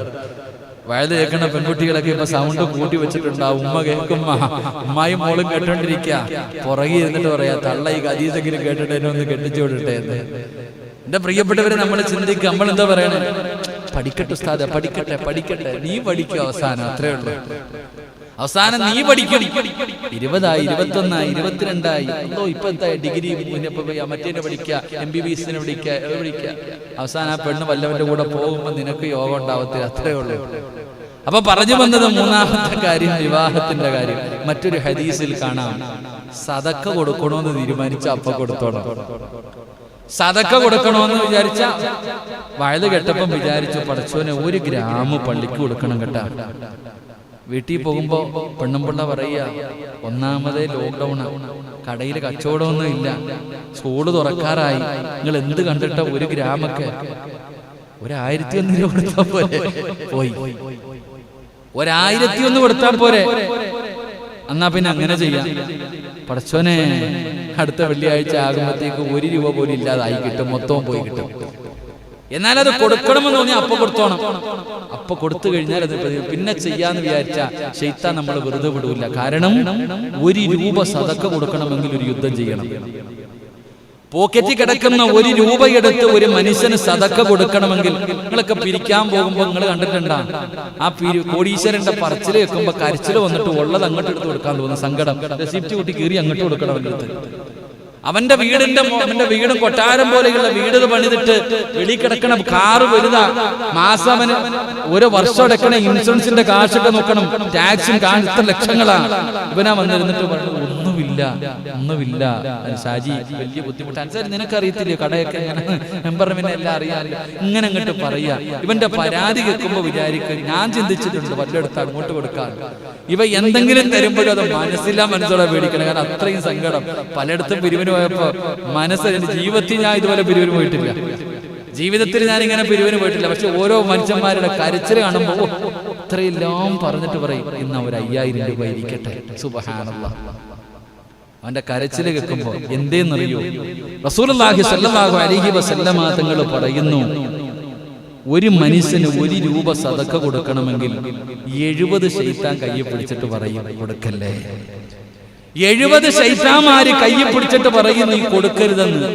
വയത് കേൾക്കണ പെൺകുട്ടികളൊക്കെ ഇപ്പൊ സൗണ്ട് കൂട്ടി വെച്ചിട്ടുണ്ട് ഉമ്മ കേൾക്കുമ്പ ഉമ്മായും മോളും കേട്ടോണ്ടിരിക്കുക പുറകെ ഇരുന്നിട്ട് പറയാ തള്ള ഈ ഹദീസെങ്കിലും കേട്ടിട്ട് എന്നെ ഒന്ന് കെട്ടിച്ചു വിടട്ടെ എന്ന്. എന്റെ പ്രിയപ്പെട്ടവരെ നമ്മൾ ചിന്തിക്കുക നമ്മൾ എന്താ പറയണേ? പഠിക്കട്ടെ ഉസ്താദ പഠിക്കട്ടെ പഠിക്കട്ടെ. നീ പഠിക്കും അവസാനം അത്രേ ഉള്ളൂ. അവസാനം നീ പഠിക്കണം ഇരുപതായി ഇരുപത്തൊന്നായി ഇരുപത്തിരണ്ടായി. എന്തോ ഇപ്പൊ എന്താ ഡിഗ്രി മറ്റേനെ പഠിക്കുക എം ബി ബി എസിനെ പഠിക്കുക ഇത് പഠിക്കുക അവസാനം ആ പെണ്ണ് വല്ലവന്റെ കൂടെ പോകുമ്പോ നിനക്ക് യോഗം ഉണ്ടാവത്തില്ല അത്രേ ഉള്ളൂ. അപ്പൊ പറഞ്ഞു വന്നത് മൂന്നാമത്തെ കാര്യം വിവാഹത്തിന്റെ കാര്യം. മറ്റൊരു ഹദീസിൽ കാണാം. സതക്ക കൊടുക്കണമെന്ന് തീരുമാനിച്ച അപ്പ കൊടുത്തോണം. സതക്ക കൊടുക്കണമെന്ന് വിചാരിച്ച വയത് കെട്ടപ്പം വിചാരിച്ചു പടച്ചോനെ ഒരു ഗ്രാമ പള്ളിക്ക് കൊടുക്കണം കേട്ടാ. വീട്ടിൽ പോകുമ്പോ പെണ്ണുമ്പിള്ള പറയുക ഒന്നാമതേ ലോക്ക്ഡൌൺ കടയിൽ കച്ചവടമൊന്നും ഇല്ല. സ്കൂൾ തുറക്കാറായി. നിങ്ങൾ എന്ത് കണ്ടിട്ട ഒരു ഗ്രാമൊക്കെ? ഒരായിരത്തി ഒന്ന് രൂപ കൊടുത്താൽ പോരെ. പോയി. ഒരായിരത്തി ഒന്ന് കൊടുത്താൽ പോരെ. എന്നാ പിന്നെ അങ്ങനെ ചെയ്യാം. പടച്ചോനെ അടുത്ത വെള്ളിയാഴ്ച ആകുമ്പോഴത്തേക്ക് ഒരു രൂപ പോലും ഇല്ലാതായി കിട്ടും. മൊത്തവും പോയി കിട്ടും. എന്നാൽ അത് കൊടുക്കണമെന്ന് തോന്നി അപ്പൊ കൊടുത്തോണം. അപ്പൊ കൊടുത്തു കഴിഞ്ഞാൽ അത് പിന്നെ ചെയ്യാന്ന് വിചാരിച്ച ശൈത്താൻ നമ്മൾ വെറുതെ വിടൂല. കാരണം ഒരു രൂപ സതക്ക കൊടുക്കണമെങ്കിൽ ഒരു യുദ്ധം ചെയ്യണം. പോക്കറ്റിൽ കിടക്കുന്ന ഒരു രൂപ എടുത്ത് ഒരു മനുഷ്യന് സതക്ക കൊടുക്കണമെങ്കിൽ നിങ്ങളൊക്കെ പിരിക്കാൻ പോകുമ്പോൾ നിങ്ങൾ കണ്ടിട്ടുണ്ടാ? ആ പിരി കോടീശ്വരന്റെ പറച്ചിൽ വെക്കുമ്പോ കരച്ചിൽ വന്നിട്ട് ഉള്ളത് അങ്ങോട്ട് എടുത്ത് കൊടുക്കാൻ തോന്നുന്നു. സങ്കടം. റെസിപ്റ്റ് കൂട്ടി കീറി അങ്ങോട്ട് കൊടുക്കണം അവന്റെ വീടിന്റെ അവന്റെ വീട് കൊട്ടാരം പോലെയുള്ള വീട് പണിതിട്ട് വെളി കിടക്കണ കാറ് വലുതാ. മാസം അവന് ഒരു വർഷം അടക്കണ ഇൻഷുറൻസിന്റെ കാശൊക്കെ നോക്കണം. ടാക്സും കാണിച്ച ലക്ഷങ്ങളാണ്. ഇവനാ വന്നിരുന്നിട്ട് പറഞ്ഞു ഒന്നുമില്ല. ഒന്നുമില്ല ഷാജി വലിയ ബുദ്ധിമുട്ട്. അനുസരിച്ച് നിനക്കറിയത്തില്ലേ കടയൊക്കെ മെമ്പർമിനെ എല്ലാം അറിയാറില്ല ഇങ്ങനെ അങ്ങോട്ട് പറയാ. ഇവന്റെ പരാതി കേൾക്കുമ്പോ വിചാരിക്കും ഞാൻ ചിന്തിച്ചിട്ടുണ്ട് വല്ലയിടത്ത് അങ്ങോട്ട് കൊടുക്കാൻ. ഇവ എന്തെങ്കിലും തരുമ്പോഴും അത് മനസ്സില്ലാ മനസ്സോടെ പേടിക്കണം. കാരണം അത്രയും സങ്കടം. പലയിടത്തും പിരിവിന് പോയപ്പോ മനസ്സ് ജീവിതത്തിൽ ഞാൻ ഇതുപോലെ പിരിവിന് പോയിട്ടില്ല. ജീവിതത്തിൽ ഞാൻ ഇങ്ങനെ പിരിവിന് പോയിട്ടില്ല. പക്ഷെ ഓരോ മനുഷ്യന്മാരുടെ കരച്ചിൽ കാണുമ്പോൾ ഇത്രയെല്ലാം പറഞ്ഞിട്ട് പറയും. ഇന്ന് ഒരു അയ്യായിരം രൂപ ഇരിക്കട്ടെ. സുബഹാനല്ല. അവന്റെ കരച്ചിൽ കേൾക്കുമ്പോ എന്തേന്നറിയോ? സ്വല്ലല്ലാഹു അലൈഹി വസല്ലമ തങ്ങൾ പറയുന്നു ഒരു മനുഷ്യന് ഒരു രൂപ സതക്ക കൊടുക്കണമെങ്കിൽ എഴുപത് ശൈത്താൻ കയ്യിൽ പിടിച്ചിട്ട് പറയും. കൊടുക്കല്ലേ? എഴുപത് ശൈത്താമാര് കയ്യിൽ പിടിച്ചിട്ട് പറയും നീ കൊടുക്കരുതെന്ന്.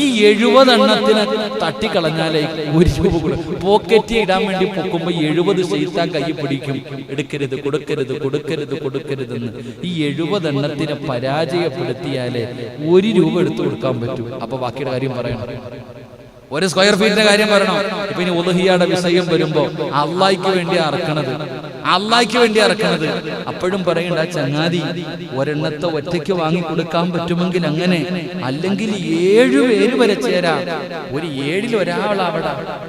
ഈ എഴുപത് എണ്ണത്തിന് തട്ടിക്കളഞ്ഞാലേ ഒരു രൂപ പോക്കറ്റി ഇടാൻ വേണ്ടി പൊക്കുമ്പോ എഴുപത് ശൈത്താൻ കയ്യിൽ പിടിക്കും. എടുക്കരുത് കൊടുക്കരുത് കൊടുക്കരുത് കൊടുക്കരുതെന്ന്. ഈ എഴുപത് എണ്ണത്തിനെ പരാജയപ്പെടുത്തിയാലേ ഒരു രൂപ എടുത്തു കൊടുക്കാൻ പറ്റൂ. അപ്പൊ ബാക്കിയുടെ കാര്യം പറയണം. ഒരു സ്ക്വയർ ഫീറ്റിന്റെ കാര്യം പറയണം. ഇപ്പൊ ഇനി ഉലഹിയുടെ വിഷയം വരുമ്പോ അള്ളായിക്ക് വേണ്ടി അറക്കണത് അള്ളായിക്ക് വേണ്ടി ഇറക്കുന്നത്. അപ്പോഴും പറയണ്ട ചങ്ങാതി ഒരെണ്ണത്തെ ഒറ്റയ്ക്ക് വാങ്ങി കൊടുക്കാൻ പറ്റുമെങ്കിൽ അങ്ങനെ അല്ലെങ്കിൽ ഏഴു പേര് വരെ ചേരാ. ഒരു ഏഴിൽ ഒരാളാവട.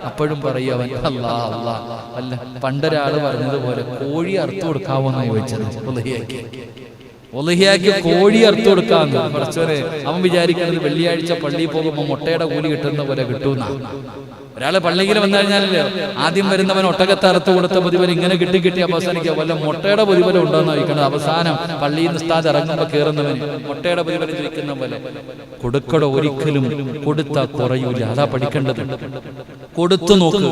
അപ്പോഴും പറയും അവൻ അല്ലാ അല്ലാ അല്ല. പണ്ടൊരാൾ പറഞ്ഞതുപോലെ കോഴി അറുത്തു കൊടുക്കാവോന്ന് ചോദിച്ചത്. ഒലഹിയാക്കി. കോഴി അറുത്തു കൊടുക്കാന്ന്. കുറച്ചവരെ അവൻ വിചാരിക്കുന്നത് വെള്ളിയാഴ്ച പള്ളിയിൽ പോകുമ്പോൾ മുട്ടയുടെ കൂലി കിട്ടുന്ന പോലെ കിട്ടുന്ന. ഒരാൾ പള്ളിയിൽ വന്നു കഴിഞ്ഞാലല്ലേ ആദ്യം വരുന്നവൻ ഒട്ടകത്തെ അറുത്ത് കൊടുത്ത പ്രതിഫലം ഇങ്ങനെ കിട്ടി കിട്ടി അവസാനിക്കുക. വല്ല മുട്ടയുടെ പ്രതിഫലം ഉണ്ടോന്ന് ചോദിക്കണം അവസാനം പള്ളിയിൽ നിന്ന് സ്ഥാത് ഇറങ്ങുമ്പോ കയറുന്നവന് മുട്ടയുടെ പ്രതിഫലം ചോദിക്കുന്ന പോലെ കൊടുക്കട ഒരിക്കലും കൊടുത്ത കുറയൂല. അതാ പഠിക്കേണ്ടത്. കൊടുത്തു നോക്ക്.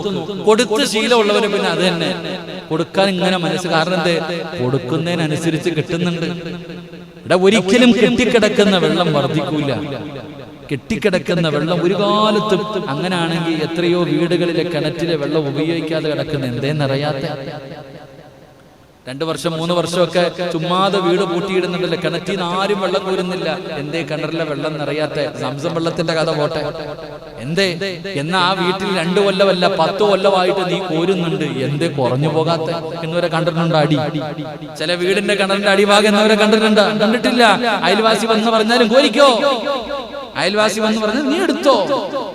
കൊടുത്ത് ശീലമുള്ളവന് പിന്നെ അത് തന്നെ. കൊടുക്കാൻ ഇങ്ങനെ മനസ്സ് കാരണം എന്തേ? കൊടുക്കുന്നതിനനുസരിച്ച് കിട്ടുന്നുണ്ട്. ഇവിടെ ഒരിക്കലും കെട്ടിക്കിടക്കുന്ന വെള്ളം വർദ്ധിക്കൂല. കെട്ടിക്കിടക്കുന്ന വെള്ളം ഒരു കാലത്തും അങ്ങനാണെങ്കിൽ എത്രയോ വീടുകളിലെ കിണറ്റിലെ വെള്ളം ഉപയോഗിക്കാതെ കിടക്കുന്ന. എന്തേന്നറിയാത്ത? രണ്ടു വർഷം മൂന്ന് വർഷമൊക്കെ ചുമ്മാതെ വീട് പൂട്ടിയിടുന്നുണ്ടല്ലോ. കിണറ്റിൽ നിന്ന് ആരും വെള്ളം കോരുന്നില്ല. എന്തേ കിണറിലെ വെള്ളം നിറയാത്ത സംസം വെള്ളത്തിന്റെ കഥ പോട്ടെ. എന്തേ? എന്നാ ആ വീട്ടിൽ രണ്ടു കൊല്ലമല്ല പത്ത് കൊല്ലമായിട്ട് നീ കോരുന്നുണ്ട്. എന്തേ കുറഞ്ഞു പോകാത്ത? എന്നിവരെ കണ്ടിട്ടുണ്ട് അടി? ചില വീടിന്റെ കിണറിന്റെ അടിഭാഗം എന്നിവരെ കണ്ടിട്ടുണ്ട്? കണ്ടിട്ടില്ല. അയൽവാസി വന്ന് പറഞ്ഞാലും കോരിക്കോ? അയൽവാസി വന്ന് എടുത്തോ.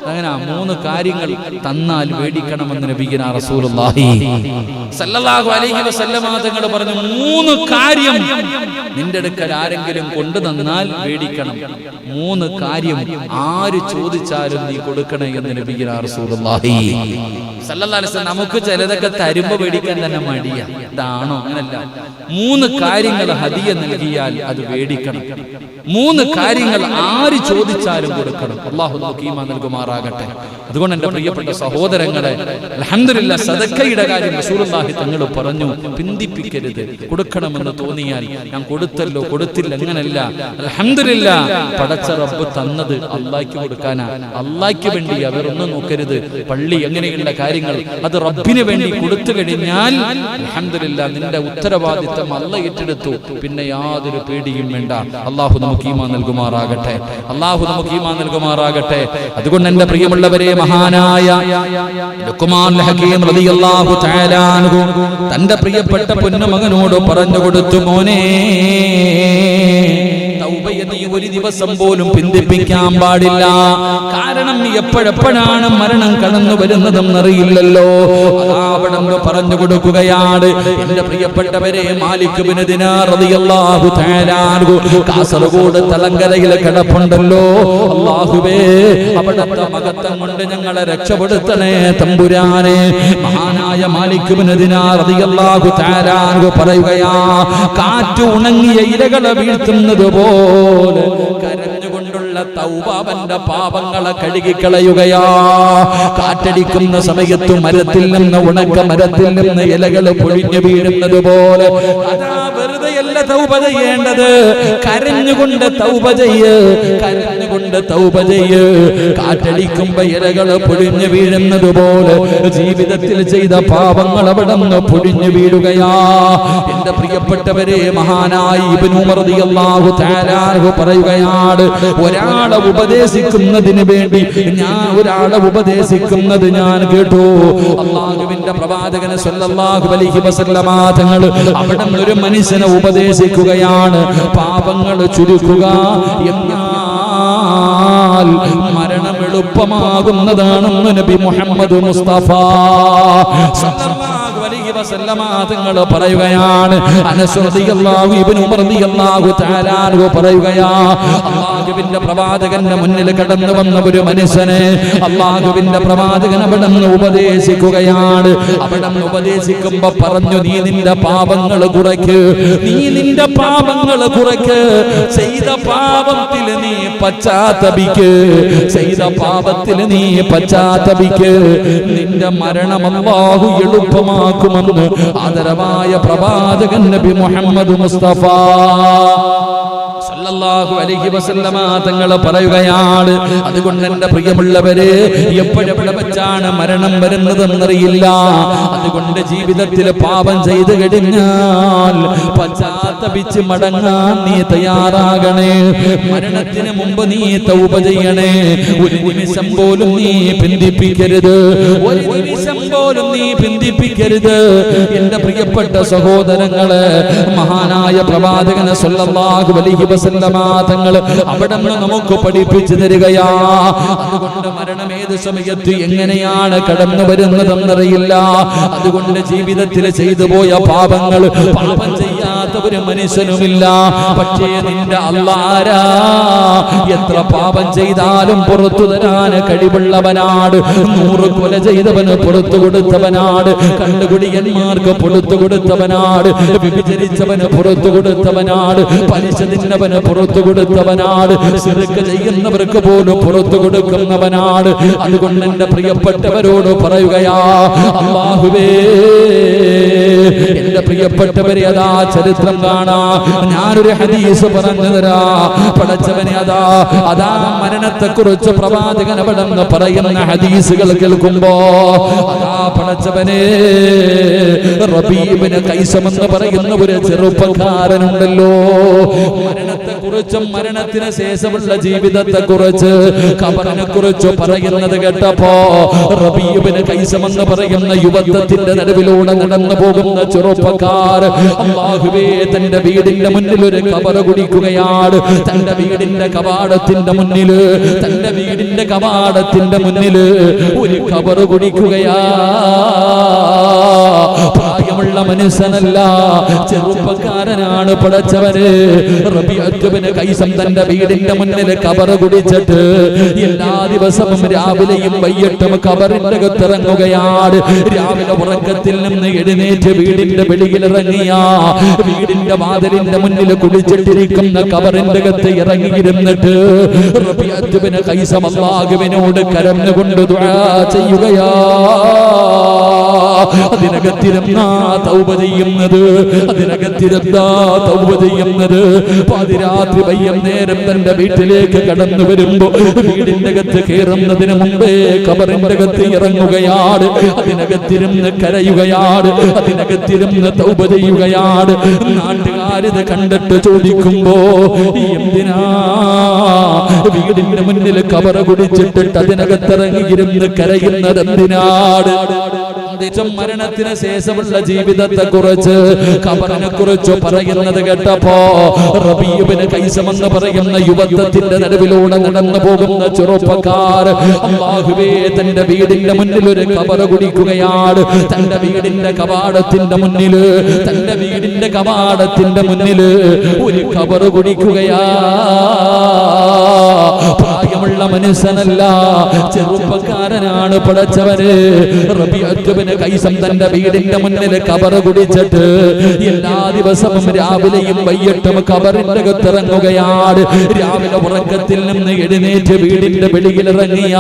അങ്ങനെ മൂന്ന് കാര്യങ്ങൾ തന്നാൽ മേടിക്കണമെന്ന് നബിഗിന റസൂലുള്ളാഹി അലൈഹി വസല്ലമ തങ്ങൾ പറഞ്ഞു മൂന്ന് കാര്യം നിന്റെ അടുക്കൽ ആരെങ്കിലും കൊണ്ടു തന്നാൽ മേടിക്കണം. മൂന്ന് കാര്യം ആര് ചോദിച്ചാലും നീ കൊടുക്കണേ എന്ന് നബിഗിന റസൂലുള്ളാഹി. നമുക്ക് ചിലതൊക്കെ തരുമ്പോ മേടിക്കാൻ തന്നെ മടിയ. ഇതാണോ? അങ്ങനല്ല. മൂന്ന് കാര്യങ്ങൾ ഹദിയ നൽകിയാൽ അത് മേടിക്കണം. മൂന്ന് കാര്യങ്ങൾ ആര് ചോദിച്ചാലും കൊടുക്കണം. അള്ളാഹു ഈമാൻ നൽകുമാറാകട്ടെ. അതുകൊണ്ട് എന്റെ പ്രിയപ്പെട്ട സഹോദരങ്ങളെ അൽഹംദുലില്ല സദക്കയുടെ കാര്യം റസൂലുള്ളാഹി തങ്ങൾ പറഞ്ഞു പിന്തിപ്പിക്കരുത്. കൊടുക്കണമെന്ന് തോന്നിയാൽ ഞാൻ കൊടുത്തല്ലോ കൊടുത്തില്ല അങ്ങനല്ല. അൽഹംദുലില്ല പടച്ച റബ്ബ് തന്നത് അള്ളാഹ്ക്ക് കൊടുക്കാനാ. അള്ളാഹ്ക്ക് വേണ്ടി അവരൊന്നും നോക്കരുത്. പള്ളി എങ്ങനെയുള്ള കാര്യങ്ങൾ അത് റബ്ബിന് വേണ്ടി കൊടുത്തു കഴിഞ്ഞാൽ അൽഹംദുലില്ല നിന്റെ ഉത്തരവാദിത്തം അല്ല ഏറ്റെടുത്തു. പിന്നെ യാതൊരു പേടിയും വേണ്ട. അള്ളാഹു നമുക്ക് ഈമാൻ നൽകുമാറാകട്ടെ. അള്ളാഹു നമുക്ക് ഈമാൻ നൽകുമാറാകട്ടെ. അതുകൊണ്ട് എന്റെ പ്രിയമുള്ളവരെ മഹാനായ തന്റെ പ്രിയപ്പെട്ട പൊന്നുമകനോട് പറഞ്ഞു കൊടുത്തു മോനെ. നീ ഒരു ദിവസം പോലും പിന്തിപ്പിക്കാൻ പാടില്ല. കാരണം എപ്പോഴെപ്പോഴാണ് മരണം കടന്നു വരുന്നതെന്ന് അറിയില്ലല്ലോ അവിടെ പറഞ്ഞു കൊടുക്കുകയാണ്. എന്റെ പ്രിയപ്പെട്ടവരെ കാസർഗോഡ് തലങ്കരയിൽ കിടപ്പുണ്ടല്ലോ. അല്ലാഹുവേ അവിടുത്തെ മകത്തം കൊണ്ട് ഞങ്ങളെ രക്ഷപ്പെടുത്തണേ തമ്പുരാനെ. മഹാനായ മാലിക് ബിൻ ദിനാർ റളിയല്ലാഹു തആല അൻഹു പറയുകയാ കാറ്റ് ഉണങ്ങിയ ഇലകളെ വീഴ്ത്തുന്നത് പോലെ കരഞ്ഞുകൊണ്ടുള്ള തൗബാവന്റെ പാപങ്ങളെ കഴുകിക്കളയുകയാ. കാറ്റടിക്കുന്ന സമയത്ത് മരത്തിൽ നിന്ന് ഉണക്ക മരത്തിൽ നിന്ന് ഇലകൾ പൊഴിഞ്ഞു വീഴുന്നത് പോലെ അതാ തൗബ ചെയ്യേണ്ടത്. കരഞ്ഞുകൊണ്ട് തൗബ ചെയ്യ്. കരഞ്ഞുകൊണ്ട് തൗബ ചെയ്യ്. കാറ്റടിക്കുമ്പോ ഇലകൾ പൊടിഞ്ഞു വീഴുന്നത് പോലെ ജീവിതത്തിൽ ചെയ്ത പാപങ്ങൾ അവിടെ നിന്ന് പൊടിഞ്ഞു വീഴുകയാ. എന്റെ പ്രിയപ്പെട്ടവരെ മഹാനായി ഇബ്നു ഉമർ റളിയല്ലാഹു തആല അൻഹു പറയുകയാണ് ഒരാളെ ഉപദേശിക്കുന്നതിന് വേണ്ടി ഞാൻ ഒരാളെ ഉപദേശിക്കുന്നത് ഞാൻ കേട്ടു. അള്ളാഹുവിന്റെ പ്രവാചകന് സല്ലല്ലാഹു അലൈഹി വസല്ലമ തങ്ങൾ അവിടെ ഒരു മനുഷ്യനെ ഉപദേശിക്കുകയാണ് പാപങ്ങൾ ചുരുക്കുക. എന്നാൽ മരണം എളുപ്പമാകുന്നതാണെന്ന് നബി മുഹമ്മദ് മുസ്തഫ അലൈഹി വസല്ലമ പറയുകയാണ്. പറയുകയാ അല്ലാഹുവിന്റെ പ്രവാചകന്റെ മുന്നിൽ കടന്നു വന്ന ഒരു മനുഷ്യനെ അള്ളാഹുവിന്റെ പ്രവാചകൻ അവിടെ ഉപദേശിക്കുകയാണ്. അവിടെ നിന്ന് ഉപദേശിക്കുമ്പോ പറഞ്ഞു നീ നിന്റെ പാപങ്ങൾ കുറയ്ക്ക് നീ നിന്റെ പാപങ്ങൾ കുറയ്ക്ക്. ചെയ്ത പാപത്തിൽ നീ പശ്ചാത്തപിക്ക് ചെയ്ത പാപത്തിൽ നീ പശ്ചാത്തപിക്ക്. നിന്റെ മരണം അല്ലാഹു എളുപ്പമാക്കുമെന്ന് ആദരവായ പ്രവാചകൻ നബി മുഹമ്മദ് മുസ്തഫ. സല്ലല്ലാഹു അലൈഹി വസല്ലമ തങ്ങൾ പറയുകയാണ് അതുകൊണ്ട് എന്റെ പ്രിയമുള്ളവരെ എപ്പോഴെവിടെ വെച്ചാണ് മരണം വരുന്നതെന്നറിയില്ല. അതുകൊണ്ട് ജീവിതത്തിൽ പാപം ചെയ്തു കഴിഞ്ഞാൽ പശ്ചാത്തപിച്ച് മടങ്ങാൻ നീ തയ്യാറാകണേ. മരണത്തിന് മുമ്പ് നീ തൗബ ചെയ്യണേ. ഒരു നിമിഷം പോലും നീ പിന്തിപ്പിക്കരുത്. ഒരു നിമിഷം പോലും നീ പിന്തിപ്പിക്കരുത്. എന്റെ പ്രിയപ്പെട്ട സഹോദരങ്ങളെ മഹാനായ പ്രവാചകനെ സല്ലല്ലാഹു അലൈഹി വസല്ലമ തങ്ങൾ അവിടെ നമുക്ക് പഠിപ്പിച്ചു തരികയാ. അതുകൊണ്ട് മരണം ഏത് സമയത്ത് എങ്ങനെയാണ് കടന്നു വരുന്നതെന്നറിയില്ല അതുകൊണ്ട് ജീവിതത്തിൽ ചെയ്തു പോയ പാപങ്ങൾ പാപം ഒരു മനുഷ്യനുമില്ല. പക്ഷേ നിന്റെ അള്ളാരാ എത്ര പാപം ചെയ്താലും പുറത്തു തരാൻ കഴിവുള്ളവനാട് നൂറ് കൊല ചെയ്തവന് പുറത്തു കൊടുത്തവനാട് കണ്ടുകുടിയന്മാർക്ക് പുറത്തു കൊടുത്തവനാട് വിഭജിച്ചവന് പുറത്തു കൊടുത്തവനാട് പലിശ തിന്നവന് പുറത്തു കൊടുത്തവനാട് ചെറുക്ക് ചെയ്യുന്നവർക്ക് പോലും പുറത്തു കൊടുക്കുന്നവനാണ്. അതുകൊണ്ട് എന്റെ പ്രിയപ്പെട്ടവരോട് പറയുകയാ അള്ളാഹുവേ എന്റെ പ്രിയപ്പെട്ടവരെ അതാ ചരിത്രം കാണാ ഞാനൊരു ഹദീസ് പറഞ്ഞു തരാ. പടച്ചവനെ അതാ അതാ മരണത്തെ കുറിച്ച് പ്രവാചകൻ നിന്ന് പറയുന്ന ഹദീസുകൾ കേൾക്കുമ്പോ അതാ പടച്ചവനെ റബീബിന് കൈസമെന്ന് പറയുന്ന ഒരു ചെറുപ്പക്കാരനുണ്ടല്ലോ. മരണത്തെ കുറിച്ചും മരണത്തിന് ശേഷമുള്ള ജീവിതത്തെ കുറിച്ച് കബറിനെ കുറിച്ച് പറയുന്നത് കേട്ടപ്പോ റബീബിന് കൈസമെന്ന് പറയുന്ന യുവത്വത്തിന്റെ നടുവിലൂടെ നടന്നു പോകുന്ന ചെറുപ്പക്കാർ അള്ളാഹുവേ തന്റെ വീടിന്റെ മുന്നിൽ ഒരു കബറ കുടിക്കുകയാണ്. തന്റെ വീടിന്റെ കവാടത്തിന്റെ മുന്നിൽ തന്റെ വീടിന്റെ കവാടത്തിന്റെ മുന്നിൽ ഒരു കബറ് കുടിക്കുകയാ പ്രായമുള്ള മനുഷ്യനല്ല ചെറുപ്പക്കാരനാണ് പടച്ചവര് റബിയത്തുവിന് കൈസം തന്റെ വീടിന്റെ മുന്നിൽ കബറ് കുടിച്ചിട്ട് എല്ലാ ദിവസവും രാവിലെയും വൈകിട്ടും കബറിന്റെ അകത്തിറങ്ങുകയാണ് രാവിലെ ഉറക്കത്തിൽ നിന്ന് എഴുന്നേറ്റ് വീടിന്റെ വെളിയിലിറങ്ങിയ വീടിന്റെ വാതിലിന്റെ മുന്നിൽ കുടിച്ചിട്ടിരിക്കുന്ന കബറിന്റെ അകത്ത് ഇറങ്ങിയിരുന്നിട്ട് റബിയത്തുവിന് കൈസം അള്ളാഹുവിനോട് കരഞ്ഞുകൊണ്ട് ദുആ ചെയ്യുകയാ. അതിനകത്തിരുന്ന തൗബ ചെയ്യുന്നത് അതിനകത്തിരുന്ന തൗബ ചെയ്യുന്നത്. പാതിരാത്രി വൈകുന്നേരം തന്റെ വീട്ടിലേക്ക് കടന്നു വരുമ്പോ വീടിന്റെ അകത്ത് കയറുന്നതിന് മുമ്പേ കബറിന്റെ അകത്ത് ഇറങ്ങുകയാണ് അതിനകത്തിരുന്ന് കരയുകയാണ് അതിനകത്തിരുന്ന് തൗബ ചെയ്യുകയാണ് നാട്ടുകാരിത് കണ്ടിട്ട് ചോദിക്കുമ്പോ എന്തിനാ? വീടിന്റെ മുന്നിൽ കവറ കുടിച്ചിട്ടിട്ട് അതിനകത്തിറങ്ങിയിരുന്ന് കരയുന്നത് എന്തിനാണ് നിജം മരണത്തിന് ശേഷമുള്ള ജീവിതത്തെ കുറിച്ച് കബറിനെ കുറിച്ച് പറയുന്നത് കേട്ടപ്പോ റബീബിന് കൈസമെന്ന് പറയുന്ന യുവത്വത്തിന്റെ നടുവിലൂടെ നടന്നു പോകുന്ന ചെറുപ്പക്കാർ അള്ളാഹുവേ തന്റെ വീടിന്റെ മുന്നിൽ ഒരു കബറ് കുടിക്കുകയാണ്. തന്റെ വീടിന്റെ കവാടത്തിന്റെ മുന്നിൽ തന്റെ വീടിന്റെ കവാടത്തിന്റെ മുന്നിൽ ഒരു കബറ കുടിക്കുകയാ പ്രായമുള്ള മനുഷ്യനല്ല. ചെറുപ്പക്കാരനാണ് പടച്ചവന്. റബിയത്തുബിന് കൈസം തന്റെ വീടിന്റെ മുന്നിൽ കബർ കുടിച്ചിട്ട് എല്ലാ ദിവസവും രാവിലെയും വൈകിട്ടും കബറിന്റെ അകത്തിറങ്ങുകയാണ്. രാവിലെ ഉറക്കത്തിൽ നിന്ന് എഴുന്നേറ്റ് വീടിന്റെ വെളിയിലിറങ്ങിയ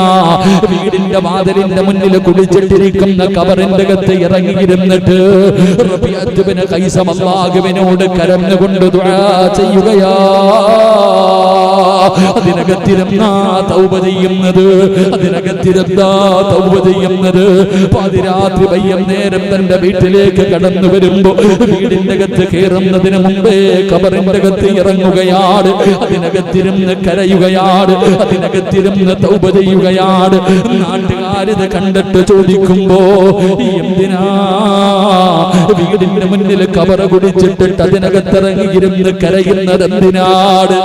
വീടിന്റെ വാതിലിന്റെ മുന്നിൽ കുടിച്ചിട്ടിരിക്കുന്ന കബറിന്റെ അകത്ത് ഇറങ്ങിയിരുന്നിട്ട് റബിയത്തുബിന് കൈസം അള്ളാഹുവിനോട് കരഞ്ഞുകൊണ്ട് ചെയ്യുകയാ. അതിനകത്തിരുന്നാ തൗബ ചെയ്യുന്നത്? അതിനകത്തിരുന്നാ തൗബ ചെയ്യുന്നത്? പാതിരാത്രി വൈകുന്നേരം തന്റെ വീട്ടിലേക്ക് കടന്നു വരുമ്പോ വീടിന്റെ അകത്ത് കയറുന്നതിന് മുമ്പേ കബറിന്റെ അകത്ത് ഇറങ്ങുകയാണ്. അതിനകത്തിരുന്ന് കരയുകയാണ്. അതിനകത്തിരുന്ന് തൗബ ചെയ്യുകയാണ്. നാട്ടുകാരിത് കണ്ടിട്ട് ചോദിക്കുമ്പോ എന്തിനാ? വീടിന്റെ മുന്നിൽ കബറ കുടിച്ചിട്ടിട്ട് അതിനകത്തിറങ്ങിയിരുന്ന് കരയുന്നത് എന്തിനാണ്?